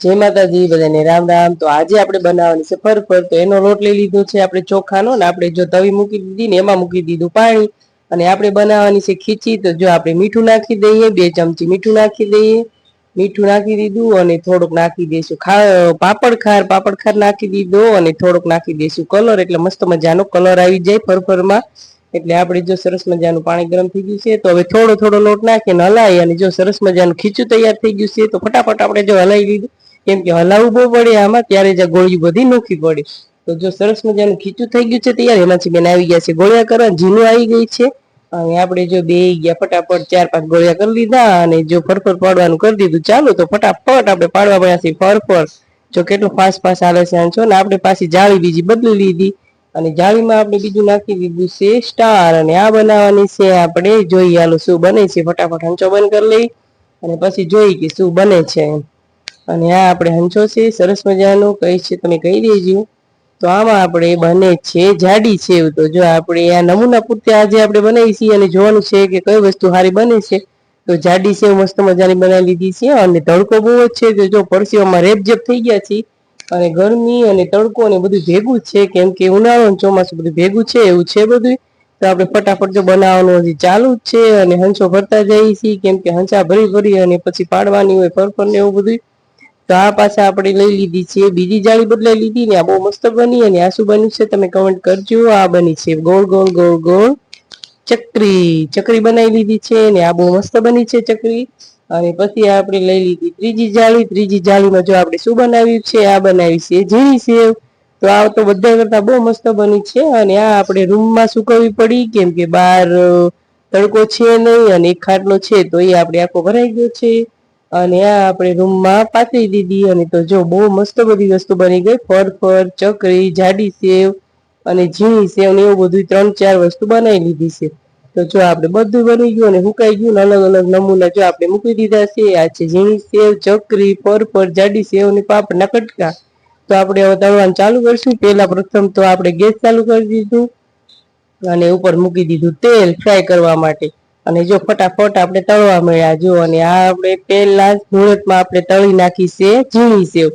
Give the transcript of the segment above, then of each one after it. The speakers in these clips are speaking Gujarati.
જય માતાજી, બધાને રામ રામ. તો આજે આપણે બનાવવાની છે ફરફર. તો એનો લોટ લઈ લીધો છે આપણે ચોખાનો ને આપણે જો તવી મૂકી દીધી ને એમાં મૂકી દીધું પાણી. અને આપણે બનાવવાની છે ખીચી. તો જો આપણે મીઠું નાખી દઈએ, બે ચમચી મીઠું નાખી દઈએ. મીઠું નાખી દીધું અને થોડુંક નાખી દઈશું પાપડ ખાર પાપડ ખાર નાખી દીધો અને થોડુંક નાખી દઈશું કલર. એટલે મસ્ત મજાનો કલર આવી જાય ફરફરમાં. એટલે આપણે જો સરસ મજાનું પાણી ગરમ થઈ ગયું છે, તો હવે થોડો થોડો લોટ નાખીને હલાવી અને જો સરસ મજાનું ખીચું તૈયાર થઈ ગયું છે, તો ફટાફટ આપણે જો હલાવી લીધું. કેમ કે હલાવવું બહુ પડે આમાં, ત્યારે જ ગોળીઓ બધી નોખી પડે. તો જો સરસ મજાનું ખીચું થઈ ગયું છે તૈયાર, એમાંથી બેન આવી ગયા છે ગોળિયા કરવા, ઝીણું આવી ગઈ છે. અને આપણે જો બે ગયા, ફટાફટ ચાર પાંચ ગોળિયા કરી લીધા અને જો ફરફર પાડવાનું કરી દીધું, ચાલો તો ફટાફટ આપણે પાડવા પડ્યા છે ફરફર. જો કેટલું ફાસ્ટ ફાસ્ટ હાલે છે છો ને, આપણે પાછી જાળી બીજી બદલી લીધી. અને જાળીમાં આપણે બીજું નાખી દીધું છે સ્ટાર અને આ બનાવવાની છે આપણે, જોઈએ હાલો શું બને છે. ફટાફટ હંચો બંધ કરી લઈ અને પછી જોઈ કે શું બને છે એમ. અને આ આપણે હંચો છે, સરસ મજાનો, કઈ છે તમે કહી દેજો. તો આમાં આપણે બને છે, જાડી છે એવું તો જો આપણે આ નમૂના પૂરતી આજે આપણે બનાવી છીએ અને જોવાનું છે કે કઈ વસ્તુ સારી બને છે. તો જાડી છે, મસ્ત મજાની બનાવી લીધી છે, અને તડકો બહુ જ છે, તો જો પરસીઓમાં રેપઝેપ થઈ ગયા છે. અને ગરમી અને તડકો અને બધું ભેગું છે, કેમ કે ઉનાળો અને ચોમાસું બધું ભેગું છે, એવું છે બધું તો આપણે ફટાફટ જો બનાવવાનું હજી ચાલુ જ છે, અને હંચો ભરતા જઈએ છીએ, કેમ કે હંચા ભરી ભરી અને પછી પાડવાની હોય ફરફર ને એવું બધું તો આ પાછા આપણે લઈ લીધી છે. બીજી જાળી બદલાઈ લીધી ને આ બહુ મસ્ત બની અને આ શું બન્યું છે. તમે કમેન્ટ કરજો. આ બની છે. ગોળ ગોળ ગોળ ગોળ. ચકરી. ચકરી બનાવી લીધી છે ને આ બહુ મસ્ત બની છે ચકરી. અને પછી આપણે લઈ લીધી ત્રીજી જાળી. ત્રીજી જાળીમાં જો આપણે શું બનાવ્યું છે? આ બનાવી છે ઝીણી સેવ. તો આ તો બધા કરતા બહુ મસ્ત બની છે. અને આ આપણે રૂમમાં સુકવવી પડી કેમ કે બહાર તડકો છે નહીં અને એક ખાટલો છે તો એ આપણે આખો ભરાઈ ગયો છે. અને આ આપણે રૂમમાં પાથરી દીધી અને તો જો બહુ મસ્ત બધી વસ્તુ બની ગઈ. ફર ચકરી, જાડી સેવ અને ઝીણી સેવ ને એવું બધું ત્રણ, ચાર વસ્તુ બનાવી લીધી છે. તો જો આપણે બધું બની ગયું અને હુકાઈ ગયું અલગ અલગ નમૂના જો આપણે મૂકી દીધા છે. આ છે ઝીણી સેવ, ચકરી ફર, જાડી સેવ ને પાપડના કટકા. તો આપણે હવે તળવાનું ચાલુ કરશું. પહેલા પ્રથમ તો આપણે ગેસ ચાલુ કરી દીધું અને ઉપર મૂકી દીધું તેલ ફ્રાય કરવા માટે. અને જો ફટાફટ આપણે તળવા મળ્યા જો અને આ આપણે પહેલા જ મુહૂર્તમાં આપણે તળી નાખી છે, ઝીણી સેવ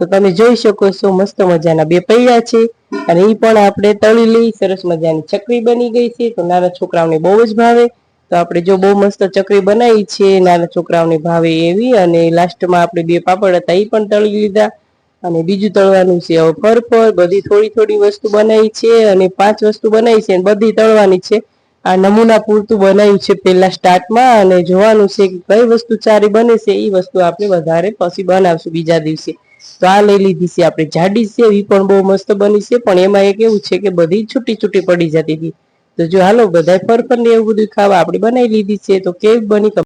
તો તમે જોઈ શકો છો, મસ્ત મજાના બે પૈયા છે, અને એ પણ આપણે તળી લઈ સરસ મજાની ચકરી બની ગઈ છે. તો નાના છોકરાઓને બહુ જ ભાવે. તો આપણે જો બહુ મસ્ત ચકરી બનાવી છે, નાના છોકરાઓને ભાવે એવી, અને લાસ્ટમાં આપણે બે પાપડ હતા એ પણ તળી લીધા. અને બીજું તળવાનું છે, હવે ફરફર, બધી થોડી થોડી વસ્તુ બનાવી છે, અને પાંચ વસ્તુ બનાવી છે, અને બધી તળવાની છે. આ નમૂના પૂરતું બનાવ્યું છે પેલા સ્ટાર્ટમાં અને જોવાનું છે કે કઈ વસ્તુ સારી બને છે એ વસ્તુ આપણે વધારે પછી બનાવશું બીજા દિવસે. તો આ લઈ લીધી છે આપણે. જાડી છે એ પણ બહુ મસ્ત બની છે, પણ એમાં એક એવું છે કે બધી છૂટી છૂટી પડી જતી હતી. તો જો હાલો બધા ફરફર ને એવું બધું ખાવા આપણે બનાવી લીધી છે, તો કેવી બની